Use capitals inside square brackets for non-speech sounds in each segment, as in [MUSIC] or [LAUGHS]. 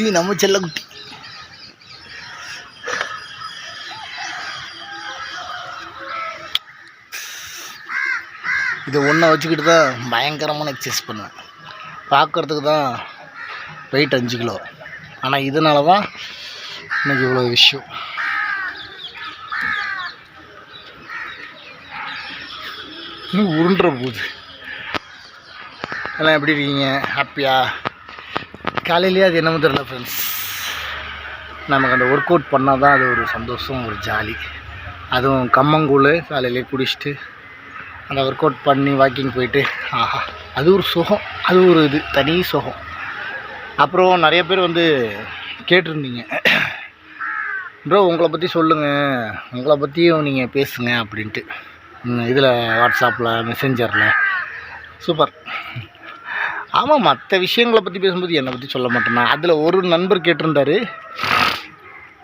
இது நம்ம செல்லக்குட்டி இதை ஒன்றை வச்சுக்கிட்டு தான் பயங்கரமான எக்ஸசைஸ் பண்ணுவேன். பார்க்குறதுக்கு தான் வெயிட் அஞ்சு கிலோ. ஆனால் இதனால தான் எனக்கு இவ்வளோ விஷயம். இன்னும் உருண்டுற போகுது எல்லாம் எப்படி இருக்கீங்க? ஹாப்பியா காலையிலேயே அது என்னமோ தெரியல ஃப்ரெண்ட்ஸ் நமக்கு அந்த ஒர்க் அவுட் பண்ணால் தான் அது ஒரு சந்தோஷம் ஒரு ஜாலி. அதுவும் கம்மங்கூழ் காலையிலே குடிச்சிட்டு அந்த ஒர்க் அவுட் பண்ணி வாக்கிங் போயிட்டு ஆஹா அது ஒரு சுகம் அது ஒரு இது தனி சுகம். அப்புறம் நிறைய பேர் வந்து கேட்டிருந்தீங்க. ப்ரோ உங்களை பற்றி சொல்லுங்கள் உங்களை பற்றியும் நீங்கள் பேசுங்க அப்படின்ட்டு. இதில் வாட்ஸ்அப்பில் மெசேஞ்சரில் சூப்பர் ஆமாம் மற்ற விஷயங்களை பற்றி பேசும்போது என்னை பற்றி சொல்ல மாட்டேன்னா. அதில் ஒரு நண்பர் கேட்டிருந்தாரு.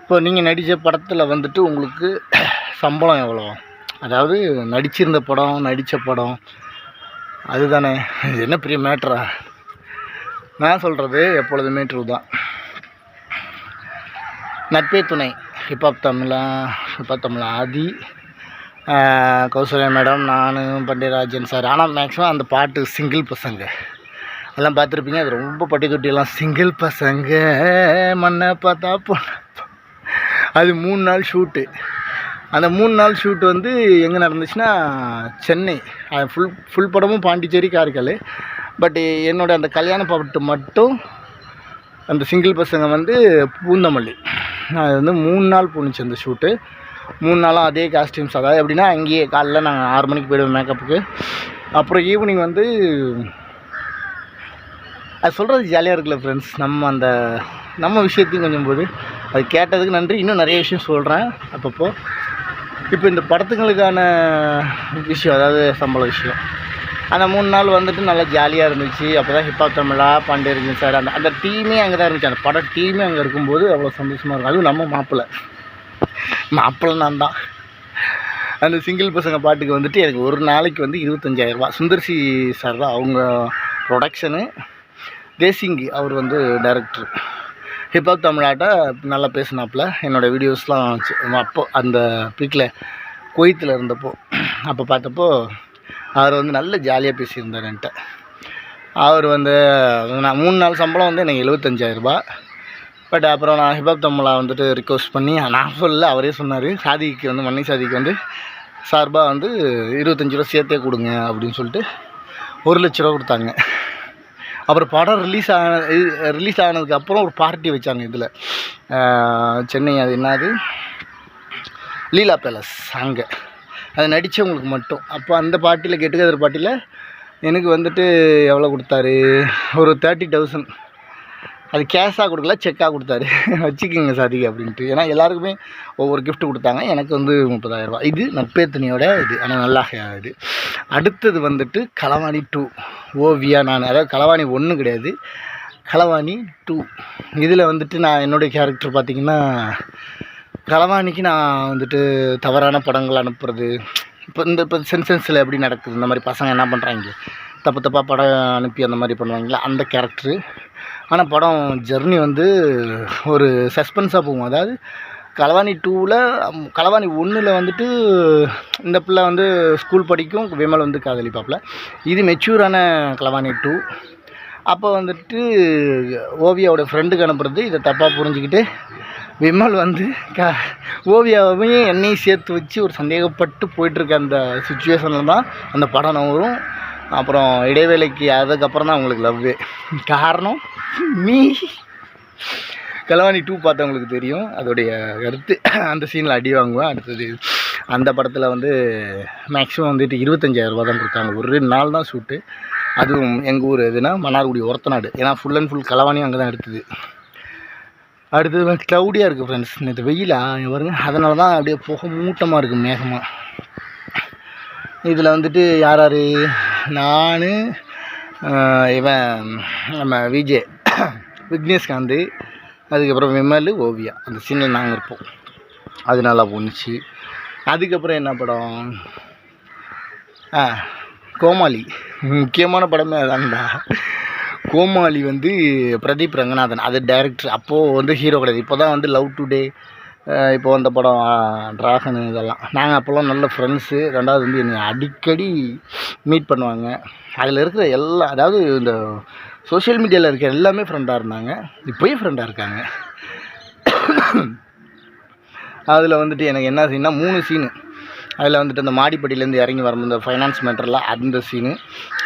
இப்போ நீங்கள் நடித்த படத்தில் வந்துட்டு உங்களுக்கு சம்பளம் எவ்வளோ? அதாவது நடிச்சிருந்த படம் நடித்த படம் அதுதானே. இது என்ன பெரிய மேட்ரா நான் சொல்கிறது எப்பொழுதுமே ட்ரூ தான். நட்பே துணை. ஹிப்ஹாப் தமிழா ஹிப்ஹாப் தமிழா. ஆதி கௌசல்யா மேடம் நானும் பண்டியராஜன் சார் ஆனால் மேக்ஸிமம் அந்த பாட்டு சிங்கிள் பசங்க. எல்லாம் பார்த்துருப்பீங்க. அது ரொம்ப பட்டி தொட்டியெல்லாம் சிங்கிள் பசங்க. மண்ணை பார்த்தா பொண்ணை. அது மூணு நாள் ஷூட்டு அந்த மூணு நாள் ஷூட் வந்து எங்கே நடந்துச்சுன்னா சென்னை. ஃபுல் ஃபுல் படமும் பாண்டிச்சேரி காரைக்கால். பட் என்னோட அந்த கல்யாண பாட்டு மட்டும் அந்த சிங்கிள் பசங்க வந்து பூந்தமல்லி. அது வந்து மூணு நாள் போணுச்சு அந்த ஷூட்டு மூணு நாளும் அதே காஸ்டியூம்ஸ் அதாவது எப்படின்னா அங்கேயே காலைல நாங்கள் ஆறு மணிக்கு போயிடுவோம் மேக்கப்புக்கு அப்புறம் ஈவினிங் வந்து அது சொல்கிறது ஜாலியாக இருக்குல்ல ஃப்ரெண்ட்ஸ் நம்ம அந்த நம்ம விஷயத்தையும் கொஞ்சம் போது. அது கேட்டதுக்கு நன்றி. இன்னும் நிறைய விஷயம் சொல்கிறேன் அப்பப்போ. இப்போ இந்த படத்துங்களுக்கான விஷயம் அதாவது சம்பள விஷயம். அந்த மூணு நாள் வந்துட்டு நல்லா ஜாலியாக இருந்துச்சு. அப்போ தான் ஹிப்ஹாப் தமிழா பாண்டியர்கள் சார் அந்த அந்த டீமே அங்கே தான் இருந்துச்சு. அந்த பட டீமே அங்கே இருக்கும்போது அவ்வளோ சந்தோஷமாக இருக்கும். அதுவும் நம்ம மாப்பிள்ளை மாப்பிள்ளை நான் தான். அந்த சிங்கிள் பசங்க பாட்டுக்கு வந்துட்டு எனக்கு ஒரு நாளைக்கு வந்து இருபத்தஞ்சாயிரரூபா சுந்தர்சி சார் தான் அவங்க ப்ரொடக்ஷனு தேசிங்கி அவர் வந்து டைரக்டர் ஹிப்ஹாப் தமிழாட்ட நல்லா பேசினாப்புல. என்னோடய வீடியோஸ்லாம் அப்போ அந்த பீக்கில் குவைத்தில் இருந்தப்போ அப்போ பார்த்தப்போ அவர் வந்து நல்ல ஜாலியாக பேசியிருந்தார் என்கிட்ட. அவர் வந்து நான் மூணு நாள் சம்பளம் வந்து எனக்கு எழுபத்தஞ்சாயிரரூபா பட் அப்புறம் நான் ஹிப்ஹாப் தமிழா வந்துட்டு ரிக்வஸ்ட் பண்ணி நான் சொல்ல அவரே சொன்னார் சாதிக்கு வந்து மண்ணை சாதிக்கு வந்து சார்பாக வந்து இருபத்தஞ்சி ரூபா சேர்த்தே கொடுங்க அப்படின்னு சொல்லிட்டு ஒரு லட்ச ரூபா கொடுத்தாங்க. அப்புறம் படம் ரிலீஸ் ஆன ரிலீஸ் ஆனதுக்கு அப்புறம் ஒரு பார்ட்டி வச்சாங்க இதில். சென்னை அது என்னது? லீலா பேலஸ் அங்கே. அது நடித்தவங்களுக்கு மட்டும். அப்போ அந்த பார்ட்டியில் கெட்டுக்கதர் பார்ட்டியில் எனக்கு வந்துட்டு எவ்வளோ கொடுத்தாரு? ஒரு தேர்ட்டி தௌசண்ட் அது கேஷாக கொடுக்கல செக்காக கொடுத்தாரு. [LAUGHS] வச்சுக்கோங்க சாதிக்கு அப்படின்ட்டு. ஏன்னா எல்லாருக்குமே ஒவ்வொரு கிஃப்ட் கொடுத்தாங்க. எனக்கு வந்து முப்பதாயிரரூபா இது நட்பேத்தனியோட இது. ஆனால் நல்லா இது. அடுத்தது வந்துட்டு களவாணி டூ ஓவியா நான் அதாவது களவாணி ஒன்று கிடையாது. களவாணி டூ இதில் வந்துட்டு நான் என்னுடைய கேரக்டர் பார்த்திங்கன்னா களவாணிக்கு நான் வந்துட்டு தவறான படங்கள் அனுப்புறது இப்போ இந்த இப்போ சென்சென்ஸில் எப்படி நடக்குது இந்த மாதிரி பசங்க என்ன பண்ணுறாங்க தப்பு தப்பாக படம் அனுப்பி அந்த மாதிரி பண்ணுவாங்களா? அந்த கேரக்டரு ஆனால் படம் ஜெர்னி வந்து ஒரு சஸ்பென்ஸாக போகும். அதாவது களவாணி டூவில் களவாணி ஒன்றில் வந்துட்டு இந்த பிள்ளை வந்து ஸ்கூல் படிக்கும் விமல் வந்து காதலிப்பாப்பில். இது மெச்சூரான களவாணி டூ அப்போ வந்துட்டு ஓவியாவோட ஃப்ரெண்டுக்கு அனுப்புறது இதை தப்பாக புரிஞ்சுக்கிட்டு விமல் வந்து க ஓவியாவையும் என்னையும் சேர்த்து வச்சு ஒரு சந்தேகப்பட்டு போயிட்டுருக்க அந்த சுச்சுவேஷனில் தான் அந்த படம் நவரும் அப்புறம் இடைவேளைக்கு அதுக்கப்புறம் தான் அவங்களுக்கு லவ்வே காரணம் மீ கலவாணி டூ பார்த்தவங்களுக்கு தெரியும். அதோடைய கருத்து. அந்த சீனில் அடி வாங்குவேன். அடுத்தது அந்த படத்தில் வந்து மேக்ஸிமம் வந்துட்டு இருபத்தஞ்சாயிரரூபா தான் கொடுத்தாங்க. ஒரு ரெண்டு நாள் தான் ஷூட்டு அதுவும் எங்கள் ஊர் எதுனா மன்னார்குடி ஒரத்தநாடு. ஏன்னா ஃபுல் அண்ட் ஃபுல் கலவாணியும் அங்கே தான் எடுத்தது. அடுத்தது க்ளவுடியாக இருக்குது ஃப்ரெண்ட்ஸ் இந்த வெயிலா இங்க பாருங்க. அதனால தான் அப்படியே புகை மூட்டமாக இருக்குது மேகமாக இதில் வந்துட்டு யார் யார்? நான் இவன் நம்ம விஜே விக்னேஷ்காந்த் அதுக்கப்புறம் விமல் ஓவியா அந்த சீனில் நாங்கள் இருப்போம். அது நல்லா போணுச்சு. அதுக்கப்புறம் என்ன படம்? ஆ கோமாளி. முக்கியமான படமே அதான்டா. கோமாளி வந்து பிரதீப் ரங்கநாதன் அது டைரக்டர் அப்போது வந்து ஹீரோ கிடையாது. இப்போ தான் வந்து லவ் டுடே இப்போ வந்த படம் ட்ராகன் இதெல்லாம். நாங்கள் அப்போல்லாம் நல்ல ஃப்ரெண்ட்ஸு ரெண்டாவது வந்து என்னை அடிக்கடி மீட் பண்ணுவாங்க. அதில் இருக்கிற எல்லா அதாவது இந்த சோஷியல் மீடியாவில் இருக்கிற எல்லாமே ஃப்ரெண்டாக இருந்தாங்க. இப்போயும் ஃப்ரெண்டாக இருக்காங்க. அதில் வந்துட்டு எனக்கு என்ன சீன்னா மூணு சீனு அதில் வந்துட்டு அந்த மாடிப்படியிலேருந்து இறங்கி வரும்போது இந்த ஃபைனான்ஸ் மேட்டரில் அந்த சீனு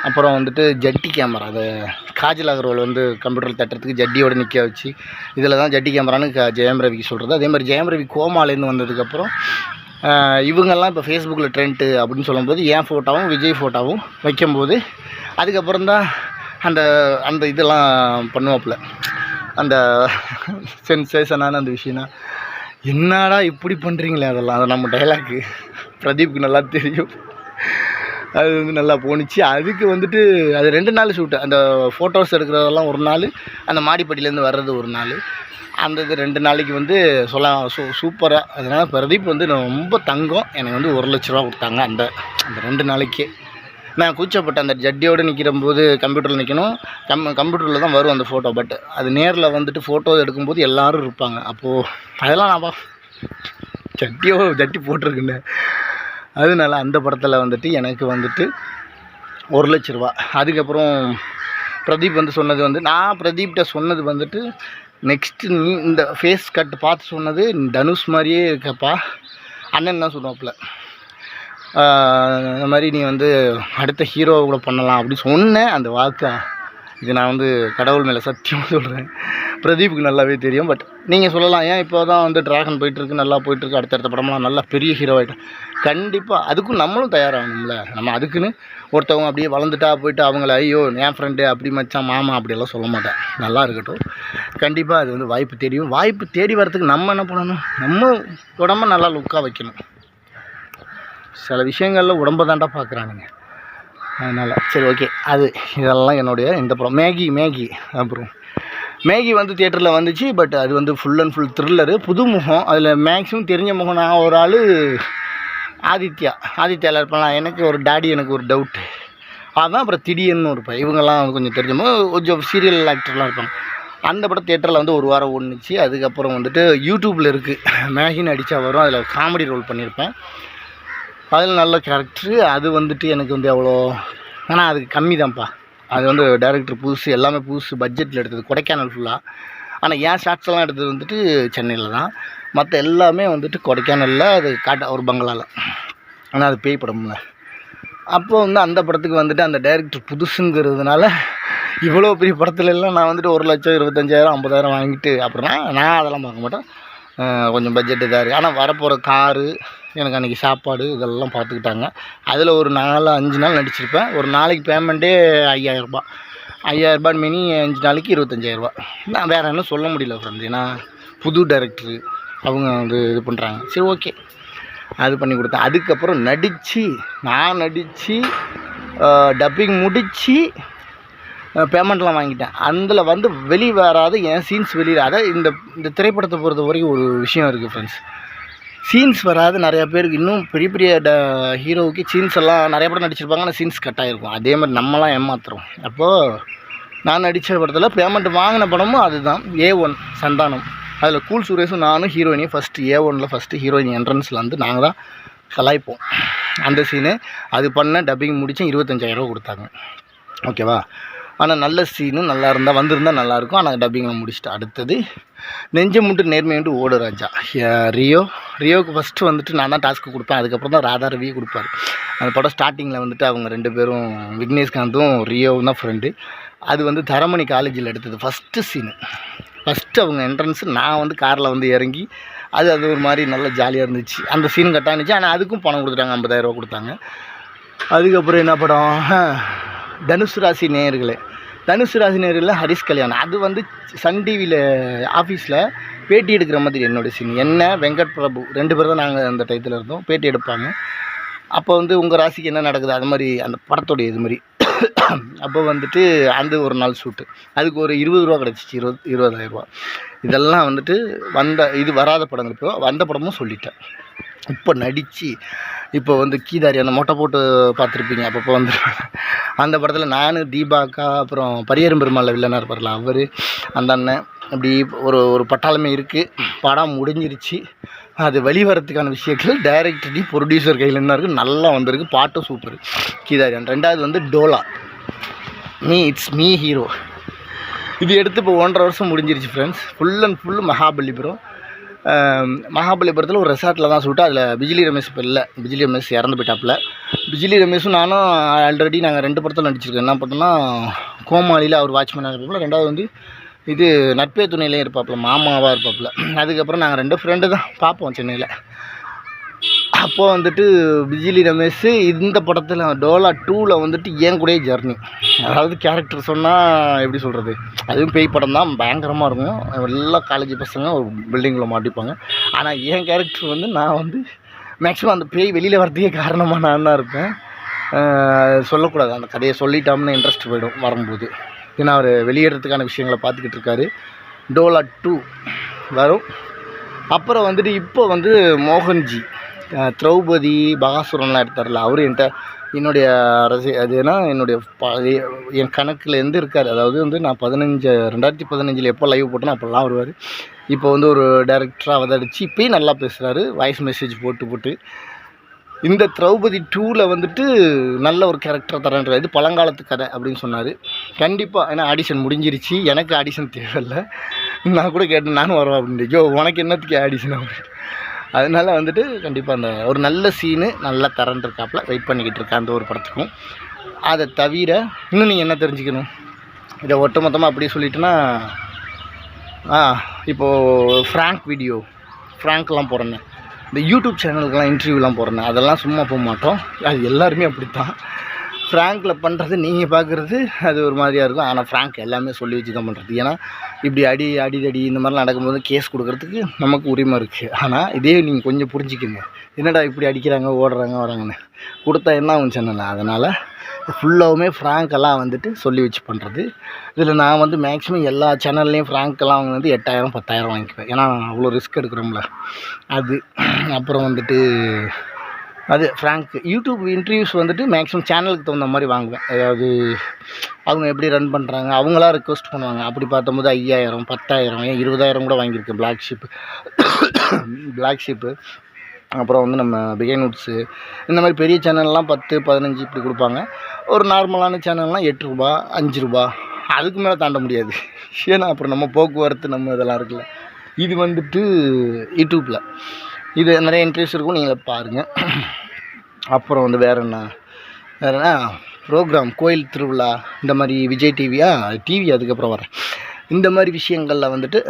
அப்புறம் வந்துட்டு ஜட்டி கேமரா அது காஜல் அகர்வால் வந்து கம்ப்யூட்டரில் தட்டுறதுக்கு ஜட்டியோட நிற்க வச்சு இதில் தான் ஜட்டி கேமரான்னு க ஜெயம் ரவிக்கு சொல்கிறது அதே மாதிரி ஜெயம் ரவி கோமாலேருந்து வந்ததுக்கப்புறம் இவங்கெல்லாம் இப்போ ஃபேஸ்புக்கில் ட்ரெண்ட்டு அப்படின்னு சொல்லும்போது என் ஃபோட்டோவும் விஜய் ஃபோட்டோவும் வைக்கும்போது அதுக்கப்புறம் தான் அந்த அந்த இதெல்லாம் பண்ணுவாப்புல. அந்த [LAUGHS] சென்சேஷனான அந்த விஷயம்னா என்னடா இப்படி பண்ணுறீங்களே அதெல்லாம் அது நம்ம டைலாக்கு பிரதீப்க்கு நல்லா தெரியும். அது வந்து நல்லா போணுச்சு. அதுக்கு வந்துட்டு அது ரெண்டு நாள் ஷூட்டு அந்த ஃபோட்டோஸ் எடுக்கிறதெல்லாம் ஒரு நாள் அந்த மாடிப்பட்டிலேருந்து வர்றது ஒரு நாள். அந்த இது ரெண்டு நாளைக்கு வந்து சொல்ல சூ சூப்பராக அதனால் பிரதீப் வந்து நான் ரொம்ப தங்கம். எனக்கு வந்து ஒரு லட்ச ரூபா கொடுத்தாங்க அந்த அந்த ரெண்டு நாளைக்கு. நான் கூச்சப்பட்டேன் அந்த ஜட்டியோடு நிற்கிற போது கம்ப்யூட்டரில் நிற்கணும் கம் கம்ப்யூட்டரில் தான் வரும் அந்த ஃபோட்டோ பட் அது நேரில் வந்துட்டு ஃபோட்டோ எடுக்கும்போது எல்லோரும் இருப்பாங்க. அப்போது அதெல்லாம் நான் பா ஜட்டியோ ஜட்டி போட்டிருக்குன்னு. அதனால அந்த படத்தில் வந்துட்டு எனக்கு வந்துட்டு ஒரு லட்ச ரூபா. அதுக்கப்புறம் பிரதீப் வந்து சொன்னது வந்து நான் பிரதீப்கிட்ட சொன்னது வந்துட்டு நெக்ஸ்ட்டு நீ இந்த ஃபேஸ் கட் பார்த்து சொன்னது தனுஷ் மாதிரியே இருக்கப்பா. அண்ணன் தான் சொல்லுவாப்புல. இந்த மாதிரி நீ வந்து அடுத்த ஹீரோவை கூட பண்ணலாம் அப்படி சொன்னேன். அந்த வாக்கா இது நான் வந்து கடவுள் மேலே சத்தியமாக சொல்கிறேன் பிரதீப்புக்கு நல்லாவே தெரியும் பட் நீங்கள் சொல்லலாம் ஏன் இப்போ தான் வந்து ட்ராகன் போயிட்டுருக்கு நல்லா போயிட்டுருக்கு அடுத்தடுத்த படமெல்லாம் நல்லா பெரிய ஹீரோ ஆகிட்டேன் கண்டிப்பாக அதுக்கும் நம்மளும் தயாராகணும்ல. நம்ம அதுக்குன்னு ஒருத்தவங்க அப்படியே வளர்ந்துட்டா போயிட்டு அவங்கள ஐயோ என் ஃப்ரெண்டு அப்படி மச்சான் மாமா அப்படியெல்லாம் சொல்ல மாட்டேன். நல்லா இருக்கட்டும். கண்டிப்பாக அது வந்து வாய்ப்பு தேடியும் வாய்ப்பு தேடி வரதுக்கு நம்ம என்ன பண்ணணும்? நம்ம உடம்ப நல்லா லுக்காக வைக்கணும். சில விஷயங்களில் உடம்பை தாண்டா பார்க்குறானுங்க அதனால். சரி ஓகே அது இதெல்லாம் என்னுடைய இந்த படம். மேகி மேகி அப்புறம். மேகி வந்து தியேட்டரில் வந்துச்சு பட் அது வந்து ஃபுல் அண்ட் ஃபுல் த்ரில்லரு புது முகம். அதில் மேக்ஸிமம் தெரிஞ்ச முகம் நான் ஒரு ஆள் ஆதித்யா. ஆதித்யாவில் இருப்பேன் எனக்கு ஒரு டாடி எனக்கு ஒரு டவுட்டு அதுதான் அப்புறம் திடீர்னு இருப்பேன் இவங்கெல்லாம் கொஞ்சம் தெரிஞ்சமோ கொஞ்சம் சீரியல் ஆக்டர்லாம் இருப்பாங்க. அந்த படம் தியேட்டரில் வந்து ஒரு வாரம் ஒன்றுச்சு அதுக்கப்புறம் வந்துட்டு யூடியூப்பில் இருக்குது மேகின்னு அடித்தா வரும். அதில் காமெடி ரோல் பண்ணியிருப்பேன் அதில் நல்ல கேரக்டரு அது வந்துட்டு எனக்கு வந்து அவ்வளோ ஆனால் அதுக்கு கம்மி தான்ப்பா அது வந்து டேரக்டர் புதுசு எல்லாமே புதுசு பட்ஜெட்டில் எடுத்தது கொடைக்கானல் ஃபுல்லாக ஆனால் ஏன் ஷார்ட்ஸ் எல்லாம் எடுத்தது வந்துட்டு சென்னையில் தான். மற்ற எல்லாமே வந்துட்டு கொடைக்கானலில் அது காட்ட ஒரு பங்களாவில் ஆனால் அது பேய் படம்ல. அப்போ வந்து அந்த படத்துக்கு வந்துட்டு அந்த டைரக்டர் புதுசுங்கிறதுனால இவ்வளோ பெரிய படத்துல எல்லாம் நான் வந்துட்டு ஒரு லட்சம் இருபத்தஞ்சாயிரம் ஐம்பதாயிரம் வாங்கிட்டு அப்புறம்னா நான் அதெல்லாம் பார்க்க மாட்டேன். கொஞ்சம் பட்ஜெட் இதாக இருக்குது ஆனால் வரப்போகிற காரு எனக்கு அன்றைக்கி சாப்பாடு இதெல்லாம் பார்த்துக்கிட்டாங்க. அதில் ஒரு நாலு அஞ்சு நாள் நடிச்சிருப்பேன். ஒரு நாளைக்கு பேமெண்ட்டே ஐயாயிரரூபா ஐயாயிரரூபா மினி அஞ்சு நாளைக்கு இருபத்தஞ்சாயிரரூபா நான் வேறு என்ன சொல்ல முடியல ஃப்ரெண்ட்ஸ் ஏன்னா புது டைரக்டரு அவங்க வந்து இது பண்ணுறாங்க சரி ஓகே அது பண்ணி கொடுத்தேன். அதுக்கப்புறம் நடித்து நான் நடித்து டப்பிங் முடித்து பேமெண்ட்லாம் வாங்கிட்டேன். அதில் வந்து வெளியே வராது என் சீன்ஸ் வெளியில் அதாவது இந்த இந்த திரைப்படத்தை பொறுத்த வரைக்கும் ஒரு விஷயம் இருக்குது ஃப்ரெண்ட்ஸ் சீன்ஸ் வராது. நிறையா பேருக்கு இன்னும் பெரிய பெரிய ட ஹீரோவுக்கு சீன்ஸ் எல்லாம் நிறைய படம் நடிச்சிருப்பாங்க. ஆனால் சீன்ஸ் கட் ஆகிருக்கும் அதே மாதிரி நம்மலாம் ஏமாத்துறோம். அப்போது நான் நடித்த படத்தில் பேமெண்ட் வாங்கின படமும் அதுதான். A one Santhanam. அதில் கூல் சுரேஷும் நானும் ஹீரோயினையும் ஃபஸ்ட்டு ஏ ஒனில் ஃபஸ்ட்டு ஹீரோயின் என்ட்ரன்ஸில் வந்து நாங்கள் தான் கலாய்ப்போம். அந்த சீனு அது பண்ண டப்பிங் முடிச்சு இருபத்தஞ்சாயிரரூவா கொடுத்தாங்க. ஓகேவா ஆனால் நல்ல சீனும் நல்லா இருந்தால் வந்திருந்தால் நல்லாயிருக்கும் ஆனால் டப்பிங்கில் முடிச்சுட்டு அடுத்தது நெஞ்சமுட்டு நேர்மையுண்டு ஓடு ராஜா. ரியோ? ரியோவுக்கு ஃபஸ்ட்டு வந்துட்டு நான் தான் டாஸ்க்கு கொடுப்பேன். அதுக்கப்புறம் தான் ராதா ரவியே கொடுப்பாரு. அந்த படம் ஸ்டார்டிங்கில் வந்துட்டு அவங்க ரெண்டு பேரும் விக்னேஷ்காந்தும் ரியோவும் தான் ஃப்ரெண்டு அது வந்து தரமணி காலேஜில் எடுத்தது ஃபஸ்ட்டு சீனு ஃபஸ்ட்டு அவங்க என்ட்ரன்ஸு நான் வந்து காரில் வந்து இறங்கி அது அது ஒரு மாதிரி நல்ல ஜாலியாக இருந்துச்சு. அந்த சீன் கட்டாக இருந்துச்சு ஆனால் அதுக்கும் பணம் கொடுத்துட்டாங்க. ஐம்பதாயிரரூவா கொடுத்தாங்க. அதுக்கப்புறம் என்ன படம்? தனுசு ராசி நேயர்களே. தனுசு ராசினியரில் ஹரிஷ் கல்யாணம். அது வந்து சன் டிவியில் ஆஃபீஸில் பேட்டி எடுக்கிற மாதிரி என்னோட சீன் என்ன வெங்கட் பிரபு ரெண்டு பேரும் தான் நாங்கள் அந்த டயத்தில் இருந்தோம். பேட்டி எடுப்பாங்க. அப்போ வந்து உங்கள் ராசிக்கு என்ன நடக்குது? அது மாதிரி அந்த படத்தோடைய இது மாதிரி. அப்போ வந்துட்டு அந்த ஒரு நாள் ஷூட்டு அதுக்கு ஒரு இருபது ரூபா கிடச்சிச்சு. இருபது இருபதாயிரரூபா இதெல்லாம் வந்துட்டு வந்த இது வராத படங்கள். இப்போ வந்த படமும் சொல்லிட்டேன். இப்போ நடித்து இப்போ வந்து கீதாரி அந்த மொட்டை போட்டு பார்த்துருப்பீங்க அப்பப்போ வந்து அந்த படத்தில் நான் தீபாக்கா அப்புறம் பரியரும் பெருமாள் வில்லனாக இருப்பார்ல அவர் அந்த அண்ணன் அப்படி ஒரு ஒரு பட்டாளமே இருக்குது படம் முடிஞ்சிருச்சு. அது வெளிவரத்துக்கான விஷயங்கள் டைரக்டர் ப்ரொடியூசர் கையில் என்ன இருக்குது நல்லா வந்திருக்கு. பாட்டும் சூப்பர் கீதாரியான் ரெண்டாவது வந்து டோலா. மீ இட்ஸ் மீ ஹீரோ இது எடுத்து இப்போ ஒன்றரை வருஷம் முடிஞ்சிருச்சு friends full and full Mahabalipuram மகாபலிபுரத்தில் ஒரு ரெசார்ட்டில் தான் சொல்லிட்டு அதில் பிஜிலி ரமேஷ் இப்போ இல்லை. பிஜிலி ரமேஷ் இறந்து போயிட்டாப்புல. பிஜிலி ரமேஷும் நானும் ஆல்ரெடி நாங்கள் ரெண்டு படத்தில் நடிச்சிருக்கோம். என்ன பண்ணோம்னா கோமாளியில் அவர் வாட்ச்மேனாக இருப்பாப்புல. ரெண்டாவது வந்து இது நட்பே துணையிலையும் இருப்பாப்புல. மாமாவாக இருப்பாப்புல. அதுக்கப்புறம் நாங்கள் ரெண்டு ஃப்ரெண்டு தான் பார்ப்போம் சென்னையில். அப்போ வந்துட்டு பிஜிலி ரமேஷ் இந்த படத்தில் டோலா டூவில் வந்துட்டு ஏன் கூடயே ஜர்னி. அதாவது கேரக்டர் சொன்னால் எப்படி சொல்கிறது அதுவும் பேய் படம் தான் பயங்கரமாக இருக்கும். எல்லா காலேஜ் பசங்க ஒரு பில்டிங்கில் மாட்டிப்பாங்க. ஆனால் என் கேரக்டர் வந்து நான் வந்து மேக்ஸிமம் அந்த பேய் வெளியில் வரதுக்கே காரணமாக நான் தான் இருப்பேன். சொல்லக்கூடாது. அந்த கதையை சொல்லிட்டோம்னு இன்ட்ரெஸ்ட் போயிடும் வரும்போது. ஏன்னா அவர் வெளியேறதுக்கான விஷயங்களை பார்த்துக்கிட்டு இருக்காரு. டோலா டூ வரும். அப்புறம் வந்துட்டு இப்போ வந்து மோகன்ஜி. திரௌபதி பகாசுரன்லாம் எடுத்தார்ல அவர் என்கிட்ட என்னுடைய ரசி அது ஏன்னா என்னுடைய என் என் கணக்குலேருந்து இருக்கார். அதாவது வந்து நான் பதினஞ்சு ரெண்டாயிரத்தி பதினஞ்சில் எப்போ லைவ் போட்டேனோ அப்போல்லாம் வருவார். இப்போ வந்து ஒரு டேரக்டராக அவதடிச்சு இப்போயும் நல்லா பேசுகிறாரு வாய்ஸ் மெசேஜ் போட்டு போட்டு. இந்த திரௌபதி டூவில் வந்துட்டு நல்ல ஒரு கேரக்டர் தரேன்ற இது பழங்காலத்து கதை அப்படின்னு சொன்னார். கண்டிப்பாக ஏன்னா ஆடிஷன் முடிஞ்சிருச்சு. எனக்கு ஆடிஷன் தேவையில்லை. நான் கூட கேட்டேன் நானும் வரேன் அப்படின்னு. ஐயோ உனக்கு என்னத்துக்கு ஆடிஷன் அப்படின்னு. அதனால வந்துட்டு கண்டிப்பாக அந்த ஒரு நல்ல சீனு நல்லா தரன் வெயிட் பண்ணிக்கிட்டு இருக்கேன் அந்த ஒரு படத்துக்கும். அதை தவிர இன்னும் நீங்கள் என்ன தெரிஞ்சுக்கணும்? இதை ஒட்டுமொத்தமாக அப்படியே சொல்லிட்டுனா இப்போது ஃப்ராங்க் வீடியோ ஃப்ராங்க்லாம் போகிறேன்னு இந்த யூடியூப் சேனலுக்கெல்லாம் இன்டர்வியூலாம் போகிறேன்னு அதெல்லாம் சும்மா போக மாட்டோம். அது எல்லாருமே அப்படி தான் ஃப்ராங்கில் பண்ணுறது நீங்கள் பார்க்குறது அது ஒரு மாதிரியாக இருக்கும். ஆனால் ஃப்ராங்க் எல்லாமே சொல்லி வச்சு தான் பண்ணுறது ஏன்னா இப்படி அடி அடி அடி இந்த மாதிரிலாம் நடக்கும்போது கேஸ் கொடுக்குறதுக்கு நமக்கு உரிமை இருக்குது ஆனால் இதே நீங்கள் கொஞ்சம் புரிஞ்சுக்கங்க. என்னடா இப்படி அடிக்கிறாங்க ஓடுறாங்க வராங்கன்னு. கொடுத்தா என்ன ஆகும் சேனல் அதனால் ஃபுல்லாகவுமே ஃப்ராங்கெல்லாம் வந்துட்டு சொல்லி வச்சு பண்ணுறது இதில் நான் வந்து மேக்ஸிமம் எல்லா சேனல்லையும் ஃப்ராங்கெல்லாம் வந்து எட்டாயிரம் பத்தாயிரம் வாங்கிக்குவேன். ஏன்னா அவ்வளோ ரிஸ்க் எடுக்கிறோம்ல. அது அப்புறம் வந்துட்டு அது ஃப்ராங்க் யூடியூப் இன்டர்வியூஸ் வந்துட்டு மேக்ஸிமம் சேனலுக்கு தகுந்த மாதிரி வாங்குவேன். அதாவது அவங்க எப்படி ரன் பண்ணுறாங்க அவங்களா ரிக்வஸ்ட் பண்ணுவாங்க. அப்படி பார்த்தம்போது ஐயாயிரம் பத்தாயிரம் ஏன் இருபதாயிரம் கூட வாங்கியிருக்கேன். பிளாக் ஷிப்பு பிளாக் ஷிப்பு அப்புறம் வந்து நம்ம பிகைன் உட்ஸு இந்த மாதிரி பெரிய சேனல்லாம் பத்து பதினஞ்சு இப்படி கொடுப்பாங்க. ஒரு நார்மலான சேனல்லாம் எட்டு ரூபா அஞ்சு ரூபா. அதுக்கு மேலே தாண்ட முடியாது. ஏன்னா அப்புறம் நம்ம போக்குவரத்து நம்ம இதெல்லாம் இருக்குல்ல. இது வந்துட்டு யூடியூப்பில் இது நிறைய இன்ட்ரெஸ்ட் இருக்கும் நீங்கள் பாருங்கள் அப்புறம் வந்து வேறு என்ன? வேறு என்ன? ப்ரோக்ராம் கோயில் திருவிழா இந்த மாதிரி விஜய் டிவியா டிவி அதுக்கப்புறம் வரேன் இந்த மாதிரி விஷயங்களில் வந்துட்டு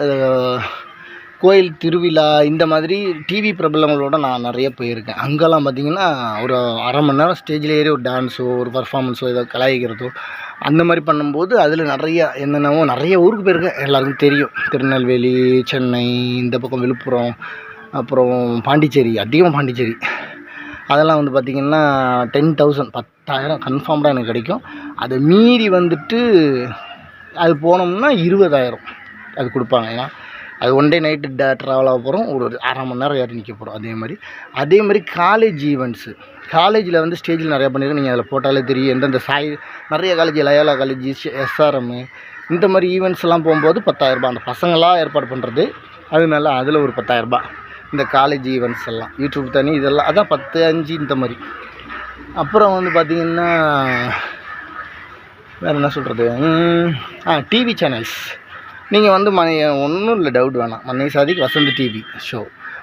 கோயில் திருவிழா இந்த மாதிரி டிவி பிரபலங்களோட நான் நிறைய போயிருக்கேன். அங்கெல்லாம் பார்த்தீங்கன்னா ஒரு அரை மணி நேரம் ஸ்டேஜில் ஏறி ஒரு டான்ஸோ ஒரு பர்ஃபார்மன்ஸோ ஏதோ கலாய்க்கிறதோ அந்த மாதிரி பண்ணும்போது அதில் நிறைய என்னென்னவோ நிறைய ஊருக்கு போயிருக்கேன். எல்லாருக்கும் தெரியும். திருநெல்வேலி சென்னை இந்த பக்கம் விழுப்புரம் அப்புறம் பாண்டிச்சேரி அதிகமாக பாண்டிச்சேரி. அதெல்லாம் வந்து பார்த்திங்கன்னா டென் தௌசண்ட் பத்தாயிரம் கன்ஃபார்ம்டாக எனக்கு கிடைக்கும். அதை மீறி வந்துட்டு அது போனோம்னா இருபதாயிரம் அது கொடுப்பாங்க. ஏன்னா அது ஒன் டே நைட்டு ட ட்ராவல் ஆக போகிறோம் ஒரு ஒரு அரை மணி நேரம் ஏறி நிற்க போகிறோம் அதே மாதிரி அதே மாதிரி காலேஜ் ஈவெண்ட்ஸு காலேஜில் வந்து ஸ்டேஜில் நிறையா பண்ணியிருக்கோம் நீங்கள் அதில் போட்டாலே தெரியும். எந்தெந்த சாய் நிறைய காலேஜ் லயோலா காலேஜ் எஸ்ஆர்எம்மு இந்த மாதிரி ஈவெண்ட்ஸ்லாம் போகும்போது பத்தாயிரரூபா அந்த பசங்களாக ஏற்பாடு பண்ணுறது அதனால அதில் ஒரு பத்தாயிரரூபா இந்த காலேஜ் ஈவெண்ட்ஸ் எல்லாம் யூடியூப் தனி இதெல்லாம் அதான் பத்து அஞ்சு இந்த மாதிரி. அப்புறம் வந்து பார்த்திங்கன்னா வேறு என்ன சொல்கிறது ஆ டிவி சேனல்ஸ் நீங்கள் வந்து மனை ஒன்றும் இல்லை டவுட் வேணாம். Manni Sadiq Vasanth TV show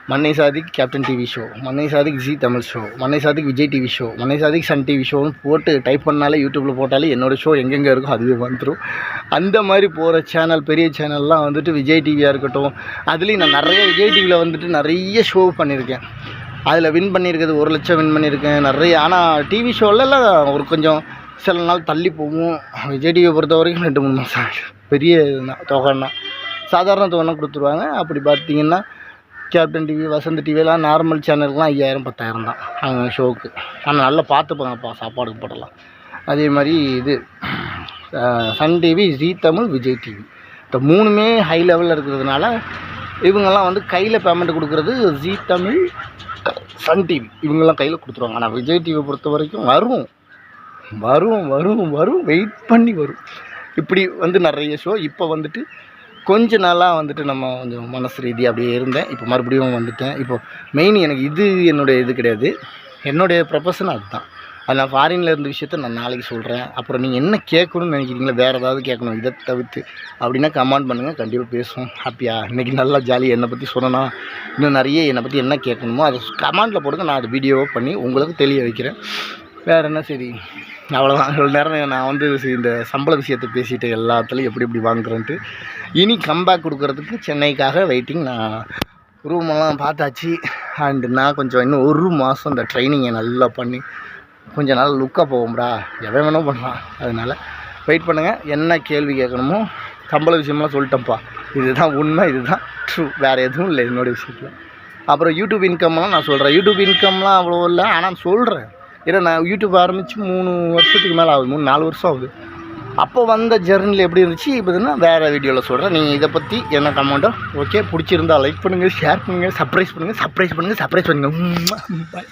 Mannai Sadiq captain TV show Mannai Sadiq Zee Tamil show Mannai Sadiq Vijay TV show Mannai Sadiq Sun TV ஷோன்னு போட்டு டைப் பண்ணாலே யூடியூப்பில் போட்டாலே என்னோடய ஷோ எங்கெங்கே இருக்கோ அதுவே வந்துடும் அந்த மாதிரி போகிற சேனல் பெரிய சேனல்லாம் வந்துட்டு விஜய் டிவியாக இருக்கட்டும் அதுலேயும் நான் நிறைய விஜய் டிவியில் வந்துட்டு நிறைய ஷோ பண்ணியிருக்கேன் அதில் வின் பண்ணியிருக்கிறது ஒரு லட்சம் வின் பண்ணியிருக்கேன் நிறைய ஆனால் டிவி ஷோலலாம் ஒரு கொஞ்சம் சில நாள் தள்ளி போவோம். விஜய் டிவியை பொறுத்த வரைக்கும் ரெண்டு மூணு மாதம் பெரிய இதுதான் தொகைன்னா. சாதாரண தொகைனா கொடுத்துருவாங்க. அப்படி பார்த்தீங்கன்னா கேப்டன் டிவி வசந்த் டிவிலாம் நார்மல் சேனலுக்குலாம் ஐயாயிரம் பத்தாயிரம் தான். அவங்க ஷோவுக்கு ஆனால் நல்லா பார்த்துப்பாங்கப்பா சாப்பாடுக்கு போடலாம். அதே மாதிரி இது Sun TV Zee Tamil Vijay TV இந்த மூணுமே ஹை லெவலில் இருக்கிறதுனால இவங்கெல்லாம் வந்து கையில் பேமெண்ட் கொடுக்குறது ஜீ தமிழ் சன் டிவி இவங்கெல்லாம் கையில் கொடுத்துருவாங்க. ஆனால் விஜய் டிவியை பொறுத்த வரைக்கும் வரும். வரும் வரும் வரும். வெயிட் பண்ணி வரும். இப்படி வந்து நிறைய ஷோ இப்போ வந்துட்டு கொஞ்ச நாளாக வந்துட்டு நம்ம கொஞ்சம் மனசு ரீதி அப்படியே இருந்தேன். இப்போ மறுபடியும் வந்துட்டேன். இப்போது மெயின் எனக்கு இது என்னுடைய இது கிடையாது. என்னுடைய ப்ரொஃபஷன் அதுதான். அது நான் ஃபாரினில் இருந்த விஷயத்த நான் நாளைக்கு சொல்கிறேன் அப்புறம் நீங்கள் என்ன கேட்கணும்னு நினைக்கிறீங்களா வேறு ஏதாவது கேட்கணும். இதை தவிர்த்து அப்படின்னா கமெண்ட் பண்ணுங்கள் கண்டிப்பாக பேசுவோம். ஹாப்பியாக இன்றைக்கி நல்லா ஜாலியாக என்னை பற்றி சொல்லணும் இன்னும் நிறைய என்னை பற்றி என்ன கேட்கணுமோ அதை கமெண்ட்டில் போடுங்க. நான் அது வீடியோவை பண்ணி உங்களுக்கு தெளிய வைக்கிறேன். வேறு என்ன சரி? அவ்வளோதான் இவ்வளோ நேரம் நான் வந்து இந்த சம்பள விஷயத்தை பேசிட்டு எல்லாத்துலேயும் எப்படி எப்படி வாங்குறேன்ட்டு இனி கம்பேக் கொடுக்கறதுக்கு சென்னைக்காக வெயிட்டிங் நான் ரூமெல்லாம் பார்த்தாச்சு. அண்டு நான் கொஞ்சம் இன்னும் ஒரு மாதம் இந்த ட்ரைனிங்கை நல்லா பண்ணி கொஞ்சம் நாள் லுக்காக போவோம்டா எவன் வேணும் பண்ணலாம். அதனால் வெயிட் பண்ணுங்கள் என்ன கேள்வி கேட்கணுமோ சம்பள விஷயம்லாம் சொல்லிட்டேன்ப்பா. இதுதான் உண்மை இதுதான் ட்ரூ வேறு எதுவும் இல்லை என்னோட விஷயத்தில். அப்புறம் யூடியூப் இன்கம்லாம் நான் சொல்கிறேன் யூடியூப் இன்கம்லாம் அவ்வளோ இல்லை. ஆனால் சொல்கிறேன் ஏன்னா நான் யூடியூப் ஆரம்பித்து மூணு வருஷத்துக்கு மேலே ஆகுது மூணு நாலு வருஷம் ஆகுது. அப்போ வந்த ஜெர்னியில் எப்படி இருந்துச்சு? இப்போ வேறு வீடியோவில் சொல்கிறேன் நீங்கள் இதை பற்றி என்ன கமெண்ட்டோ ஓகே பிடிச்சிருந்தா லைக் பண்ணுங்கள் ஷேர் பண்ணுங்கள் சர்ப்ரைஸ் பண்ணுங்கள் சர்ப்ரைஸ் பண்ணுங்கள் சர்ப்ரைஸ் பண்ணுங்கள் பாய்